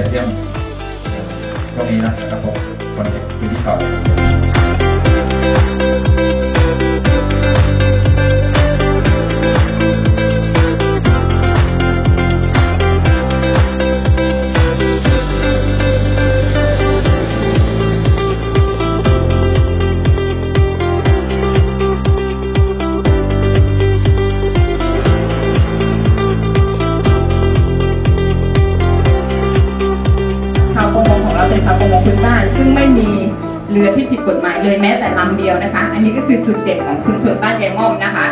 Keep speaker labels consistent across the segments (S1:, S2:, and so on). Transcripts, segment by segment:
S1: จะเชื่
S2: อมตรงนี้นะครับผมคนเอยู่ที่ต่อเมีเรือที่ผิดกฎหมายเลยแม้แต่ลำเดียวนะคะ อันนี้ก็คือจุดเด่นของชุมชนบ้านยายม่อมนะคะ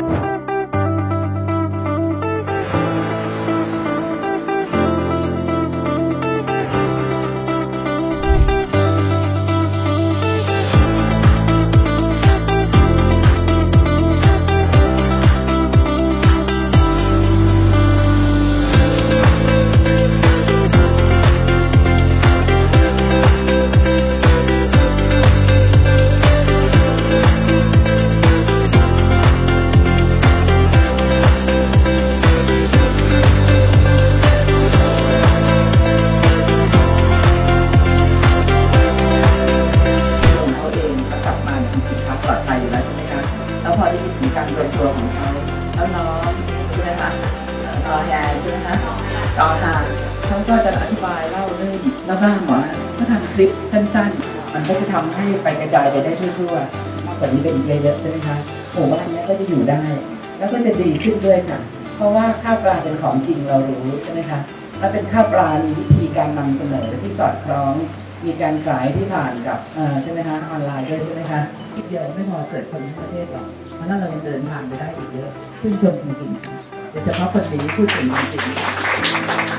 S3: พอได้ยินถึงการโรยตัวของเขาแล้วน้องใช่ไหมคะต่อแฮใช่ไหมคะต่อฮาเขาก็จะอธิบายเล่าเรื่องแล้วก็หมอก็ทำคลิปสั้นๆ มันก็จะทำให้ไปกระจายไปได้ทั่วๆกว่านี้ไปอีกเยอะๆใช่ไหมคะหมู่บ้านนี้ก็จะอยู่ได้ แล้วก็จะดีขึ้นด้วยค่ะ เพราะว่าข้าวปลาเป็นของจริงเรารู้ใช่ไหมคะถ้าเป็นข้าวปลามีวิธีการนำเสนอที่สอดคล้อง มีการขายที่ผ่านกับใช่ไหมคะออนไลน์ด้วยใช่ไหมคะ คิดเดียวไม่พอเสิร์ฟคนทั้งประเทศหรอกเพราะนั้นเรายังเดินทางไปได้อีกเยอะซึ่งชมจริงๆค่ะโดยเฉพาะคนนี้พูดถึงจริงๆ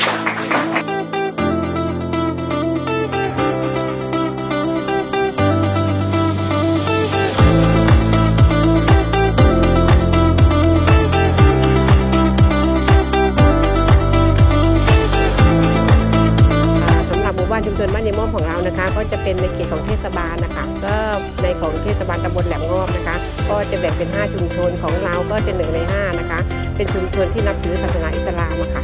S4: ชุมชนบ้านยายม่อมของเรานะคะ ก็จะเป็นในเขตของเทศบาลนะคะ ก็ในของเทศบาลตำบลแหลมงอบนะคะ ก็จะแบ่งเป็น 5 ชุมชนของเราก็จะหนึ่งใน5นะคะ เป็นชุมชนที่นับถือศาสนาอิสลามะค่ะ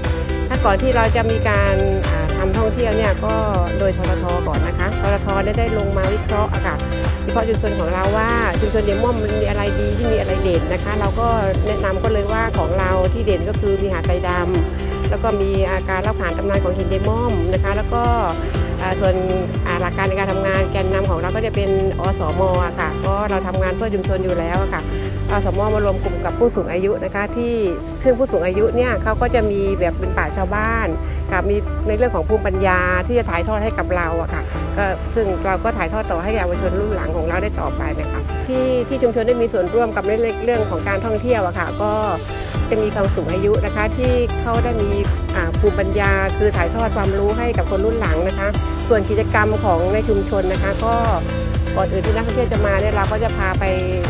S4: ถ้าก่อนที่เราจะมีการอ่าทำท่องเที่ยวเนี่ยก็โดยทรทก่อนนะคะทรทได้ได้ลงมาวิเคราะห์อะค่ะวิเคราะห์ชุมชนของเราว่าชุมชนเดม่อมมันมีอะไรดีที่มีอะไรเด่นนะคะ เราก็แนะนำก็เลยว่าของเราที่เด่นก็คือมีหาดไทรดำแล้วก็มีอาการเล่าผ่านตำนานของหินเดมอมนะคะ แล้วก็ ส่วนหลักการในการทำงานแกนนำของเราก็จะเป็นอสมอะค่ะก็เราทำงานเพื่อชุมชนอยู่แล้วค่ะอสมมารวมกลุ่มกับผู้สูงอายุนะคะ ที่ซึ่งผู้สูงอายุเนี่ยเขาก็จะมีแบบเป็นป่าชาวบ้านกับมีในเรื่องของภูมิปัญญาที่จะถ่ายทอดให้กับเราอะค่ะก็ซึ่งเราก็ถ่ายทอดต่อให้เยาวชนรุ่นหลังของเราได้ต่อไปนะคะที่ที่ชุมชนได้มีส่วนร่วมกับในเรื่องของการท่องเที่ยวอะค่ะก็ จะมีความสูงอายุนะคะ ที่เขาได้มีภูมิปัญญา คือถ่ายทอดความรู้ให้กับคนรุ่นหลังนะคะ ส่วนกิจกรรมของในชุมชนนะคะ ก็ก่อนอื่นที่นักท่องเที่ยวจะมาเนี่ยเราก็จะพาไป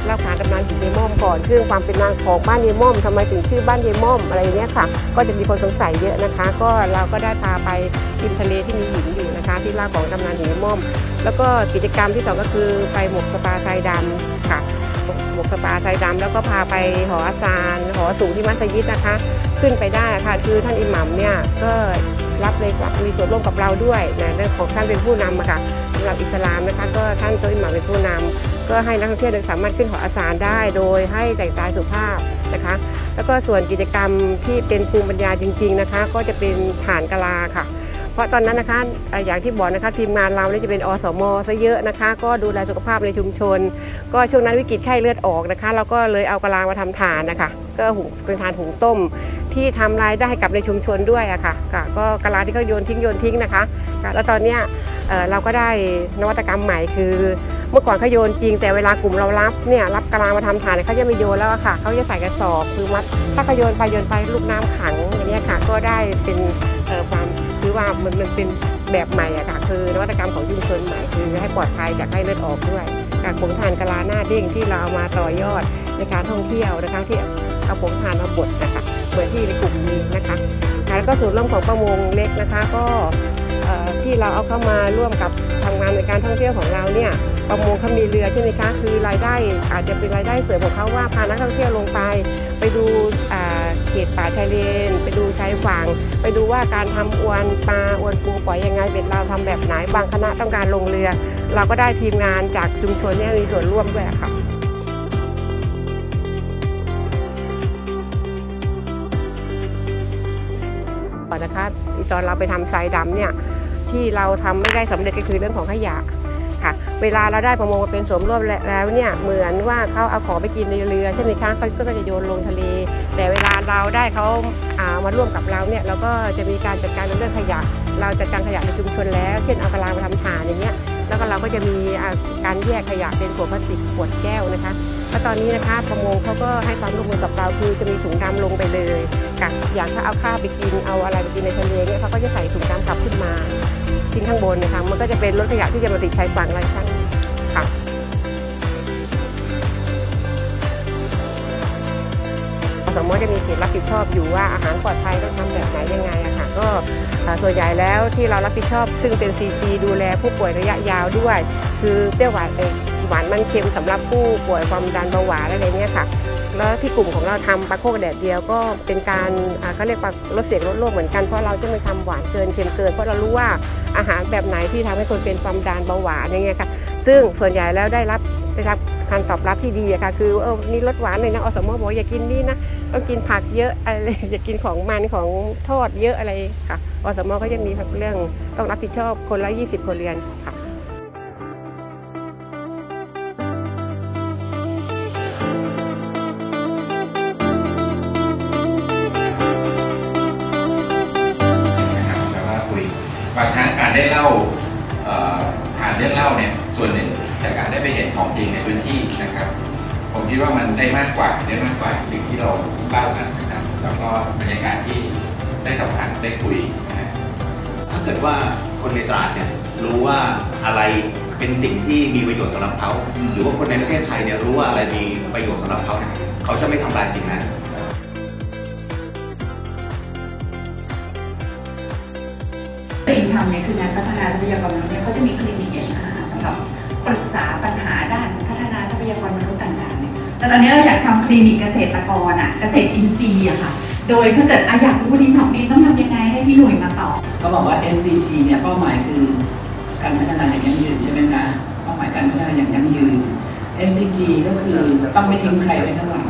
S4: เล่าขานตำนานหินเยม่อมก่อนซึ่งความเป็นนางของบ้านเยม่อมทำไมถึงชื่อบ้านเยม่อมอะไรเนี้ยค่ะ ก็จะมีคนสงสัยเยอะนะคะ ก็เราก็ได้พาไปริมทะเลที่มีหินอยู่นะคะ ที่เล่าของตำนานหินเยม่อม แล้วก็กิจกรรมที่สองก็คือไปหมกสปาทรายดำค่ะ หมวกสปาไทยดำแล้วก็พาไปหออาซานหอสูงที่มัสยิดนะคะ ขึ้นไปได้ค่ะคือท่านอิหมัมเนี่ยก็รับเลยมีส่วนร่วมกับเราด้วยนะเรื่องของท่านเป็นผู้นำอะค่ะสำหรับอิสลามนะคะก็ท่านโตอิหมัมเป็นผู้นำก็ให้นักท่องเที่ยวเดินสามารถขึ้นหออาซานได้ โดยให้แต่งกายสุภาพนะคะ แล้วก็ส่วนกิจกรรมที่เป็นภูมิปัญญาจริง ๆนะคะ ก็จะเป็นฐานกะลาค่ะ เพราะตอนนั้นนะคะอย่างที่บอกนะคะทีมงานเราเนี่ยจะเป็นอสมซะเยอะนะคะ ก็ดูแลสุขภาพในชุมชน ก็ช่วงนั้นวิกฤตไข้เลือดออกนะคะ เราก็เลยเอากะลามาทำฐานนะคะ ก็หุงเป็นฐานหุงต้ม ที่ทำรายได้ให้กับในชุมชนด้วยอะค่ะค่ะ ก็กะลาที่เขาโยนทิ้งโยนทิ้งนะคะ แล้วตอนเนี้ยเราก็ได้นวัตกรรมใหม่คือเมื่อก่อนเขาโยนจริงแต่เวลากลุ่มเรารับเนี่ยรับกะลามาทำฐานเนี่ยเขาจะไม่โยนแล้วอะค่ะเขาจะใส่กระสอบคือมัดถ้าเขาโยนไปโยนไปลูกน้ำขังอย่างเงี้ยค่ะก็ได้เป็นความ ว่ามันมันเป็นแบบใหม่อะค่ะ คือนวัตกรรมของชุมชนใหม่คือให้ปลอดภัยจากไข้เลือดออกด้วยการผงทานกะลาหน้าเด้งที่เราเอามาต่อยอดในการท่องเที่ยวนะคะที่เอาผงทานมาบดนะคะเหมือนที่ในกลุ่มนี้นะคะแล้วก็ส่วนร่วมของประมงเล็กนะคะก็ ที่เราเอาเข้ามาร่วมกับทำงานในการท่องเที่ยวของเราเนี่ยประมงเขามีเรือใช่ไหมคะคือรายได้อาจจะเป็นรายได้เสริมของเขาว่าพานักท่องเที่ยวลงไป ไปดูเขตป่าชายเลน ไปดูชายฝั่งไปดูว่าการทำอวนปลาอวนปูปล่อยยังไงเบ็ดเราทำแบบไหนบางคณะต้องการลงเรือ เราก็ได้ทีมงานจากชุมชนเนี่ยมีส่วนร่วมด้วยค่ะก่อนนะคะตอนเราไปทำทรายดำเนี่ย ที่เราทำไม่ได้สำเร็จก็คือเรื่องของขยะค่ะ เวลาเราได้ประมงมาเป็นสมรวมแล้วเนี่ยเหมือนว่าเขาเอาของไปกินในเรือใช่ไหมคะเขาก็จะโยนลงทะเล แต่เวลาเราได้เขาอ่ามาร่วมกับเราเนี่ยเราก็จะมีการจัดการในเรื่องขยะ เราจัดการขยะในชุมชนแล้ว เช่นเอากะลามาทำ เราก็จะมีการแยกขยะเป็นขวดพลาสติกขวดแก้วนะคะแล้วตอนนี้นะคะประมงเขาก็ให้ความร่วมมือกับเราคือจะมีถุงดำลงไปเลยกับอย่างถ้าเอาข้าวไปกินเอาอะไรไปกินในทะเลเนี่ยเขาก็จะใส่ถุงดำกลับขึ้นมาทิ้งข้างบนนะคะมันก็จะเป็นรถขยะที่จะมาติดชายฝั่งไรชั้ง สมมติจะมีเขตรับผิดชอบอยู่ว่าอาหารปลอดภัยต้องทำแบบไหนยังไงอะค่ะก็ส่วนใหญ่แล้วที่เรารับผิดชอบ ซึ่งเป็น CG ดูแลผู้ป่วยระยะยาวด้วย คือเปรี้ยวหวานเอ่อหวานมันเค็มสำหรับผู้ป่วยความดันเบาหวานอะไรเนี่ยค่ะแล้วที่กลุ่มของเราทำปลาโคกแดดเดียวก็เป็นการอ่าเขาเรียกว่าลดเสียงลดโรคเหมือนกันเพราะเราจะไม่ทำหวานเกินเค็มเกินเพราะเรารู้ว่าอาหารแบบไหนที่ทำให้คนเป็นความดันเบาหวานอย่างเงี้ยค่ะ ซึ่งส่วนใหญ่แล้วได้รับได้รับการตอบรับที่ดีอะค่ะคือเออนี่ลดหวานเลยนะอสมบอกอย่ากินนี่นะ ต้องกินผักเยอะอะไรอย่ากินของมันของทอดเยอะอะไรค่ะอสมก็จะมีเรื่องต้องรับผิดชอบคนละ 20 คนเรือนค่ะ
S1: นะครับแล้วก็คุยบางครั้งการได้เล่าผ่านเรื่องเล่าเนี่ยส่วนหนึ่งแต่การได้ไปเห็นของจริงในพื้นที่นะครับ คิดว่ามันได้มากกว่าได้มากกว่าสิ่งที่เราเล่ากันนะครับ แล้วก็บรรยากาศที่ได้สัมผัสได้คุยนะฮะ
S5: ถ้าเกิดว่าคนในตราดเนี่ยรู้ว่าอะไรเป็นสิ่งที่มีประโยชน์สำหรับเขา
S1: อืม
S5: หรือว่าคนในประเทศไทยเนี่ยรู้ว่าอะไรมีประโยชน์สำหรับเขาเนี่ยเขาจะไม่ทำลายสิ่งนั้น
S6: สิ่งที่ทำเนี่ยคืองานพัฒนาทรัพยากรมนุษย์เนี่ยเขาจะมีคลินิก HR สำหรับปรึกษาปัญหาด้านพัฒนาทรัพยากรมนุษย์ต่างๆเนี่ย แต่ตอนนี้เราอยากทำคลินิกเกษตรกรอะเกษตรอินทรีย์อะค่ะ โดยถ้าเกิดอะอยากรู้ดีท็อกดีต้องทำยังไงให้พี่หนุ่ยมาตอบ
S3: เขาบอกว่า SDG เนี่ยเป้าหมายคือการพัฒนาอย่างยั่งยืนใช่ไหมคะเป้าหมายการพัฒนาอย่างยั่งยืน SDG ก็คือต้องไม่ทิ้งใครไว้ข้างหลัง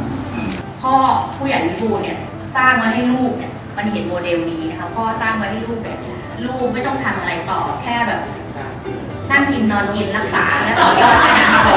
S7: พ่อผู้ใหญ่วิบูลย์เนี่ยสร้างมาให้ลูกเนี่ยมันเห็นโมเดลนี้นะคะพ่อสร้างมาให้ลูกเนี่ยลูกไม่ต้องทำอะไรต่อแค่แบบนั่งกินนอนกินรักษาและต่อยอดแค่นั้นพอ